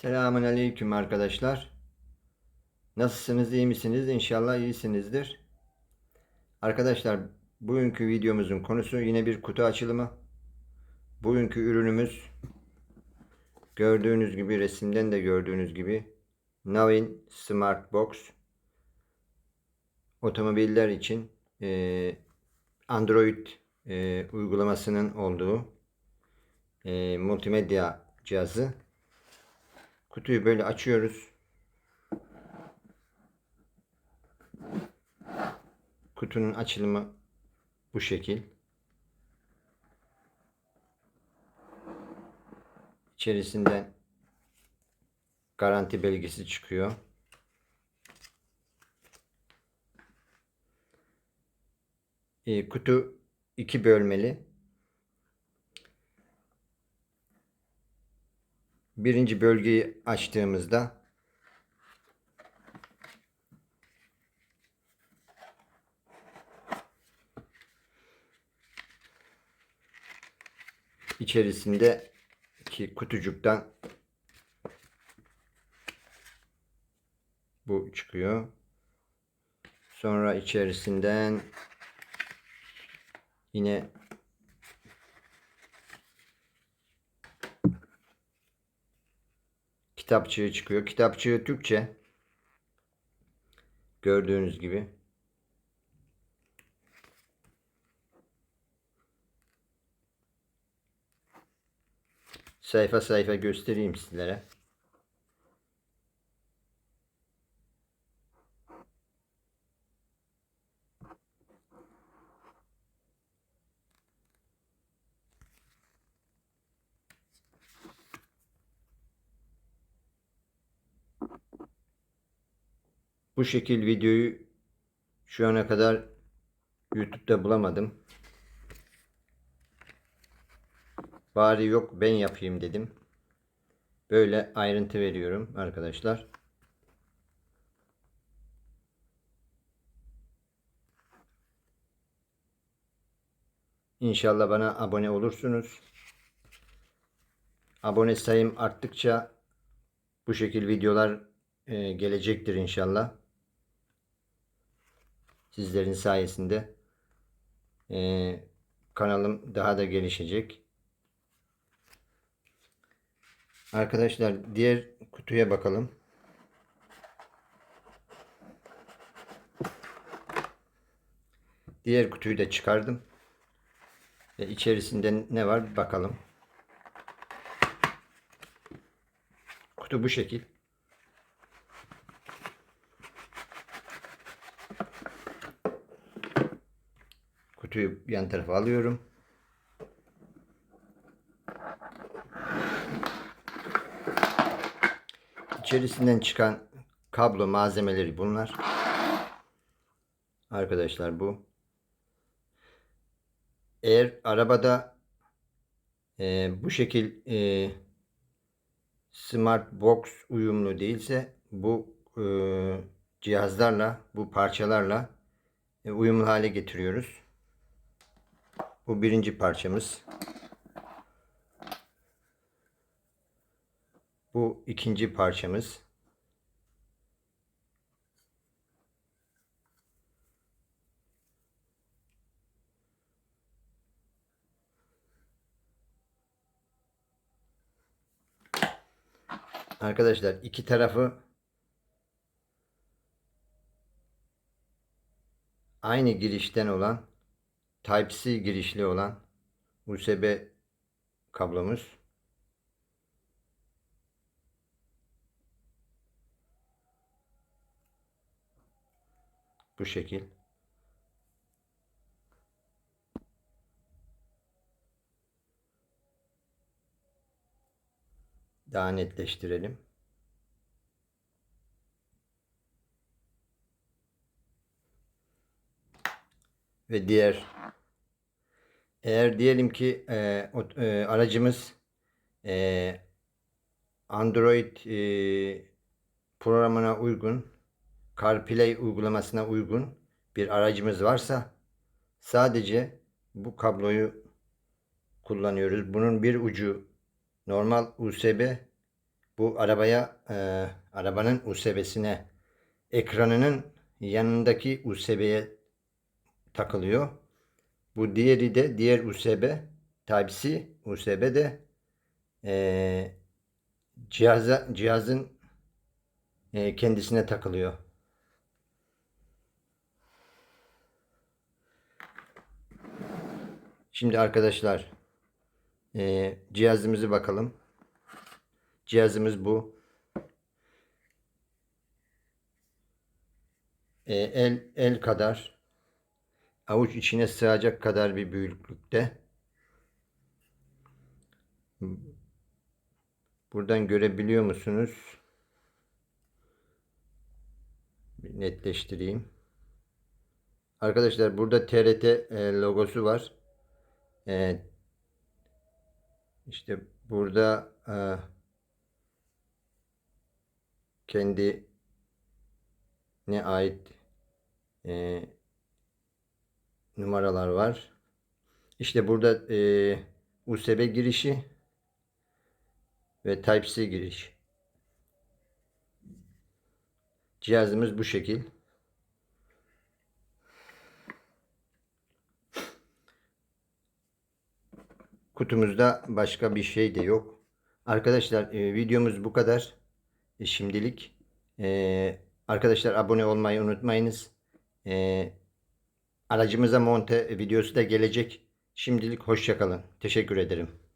Selamun Aleyküm arkadaşlar. Nasılsınız, iyi misiniz? İnşallah iyisinizdir. Arkadaşlar, bugünkü videomuzun konusu yine bir kutu açılımı. Bugünkü ürünümüz gördüğünüz gibi, resimden de gördüğünüz gibi Navin Smart Box. Otomobiller için e, Android e, uygulamasının olduğu e, multimedya cihazı. Kutuyu böyle açıyoruz. Kutunun açılımı bu şekil. İçerisinden garanti belgesi çıkıyor. E, kutu iki bölmeli. Birinci bölgeyi açtığımızda içerisinde ki kutucuktan bu çıkıyor. Sonra içerisinden yine kitapçığı çıkıyor. Kitapçığı Türkçe. Gördüğünüz gibi. Sayfa sayfa göstereyim sizlere. Bu şekil videoyu şu ana kadar YouTube'da bulamadım. Bari yok ben yapayım dedim. Böyle ayrıntı veriyorum arkadaşlar. İnşallah bana abone olursunuz. Abone sayım arttıkça bu şekil videolar e, gelecektir inşallah. Sizlerin sayesinde e, kanalım daha da gelişecek. Arkadaşlar diğer kutuya bakalım. Diğer kutuyu da çıkardım. Ve içerisinde ne var bakalım. Kutu bu şekil. Kutuyu yan tarafa alıyorum. İçerisinden çıkan kablo malzemeleri bunlar. Arkadaşlar bu. Eğer arabada e, bu şekil e, Smart Box uyumlu değilse bu e, cihazlarla bu parçalarla e, uyumlu hale getiriyoruz. Bu birinci parçamız. Bu ikinci parçamız. Arkadaşlar iki tarafı aynı girişten olan Type-C girişli olan USB kablomuz. Bu şekil. Daha netleştirelim. Ve diğer eğer diyelim ki e, o, e, aracımız e, Android e, programına uygun CarPlay uygulamasına uygun bir aracımız varsa sadece bu kabloyu kullanıyoruz. Bunun bir ucu normal USB Bu arabaya e, arabanın USB'sine ekranının yanındaki USB'ye takılıyor. Bu diğeri de diğer USB Type-C USB de e, cihaza cihazın e, kendisine takılıyor. Şimdi arkadaşlar e, cihazımızı bakalım. Cihazımız bu. E, el el kadar avuç içine sığacak kadar bir büyüklükte. Buradan görebiliyor musunuz? Bir netleştireyim. Arkadaşlar burada TRT e, logosu var. E, işte burada e, kendi ne ait e, numaralar var. İşte burada e, USB girişi ve Type-C giriş. Cihazımız bu şekil. Kutumuzda başka bir şey de yok. Arkadaşlar e, videomuz bu kadar. E, şimdilik. E, arkadaşlar abone olmayı unutmayınız. E, aracımıza monte videosu da gelecek. Şimdilik hoşçakalın. Teşekkür ederim.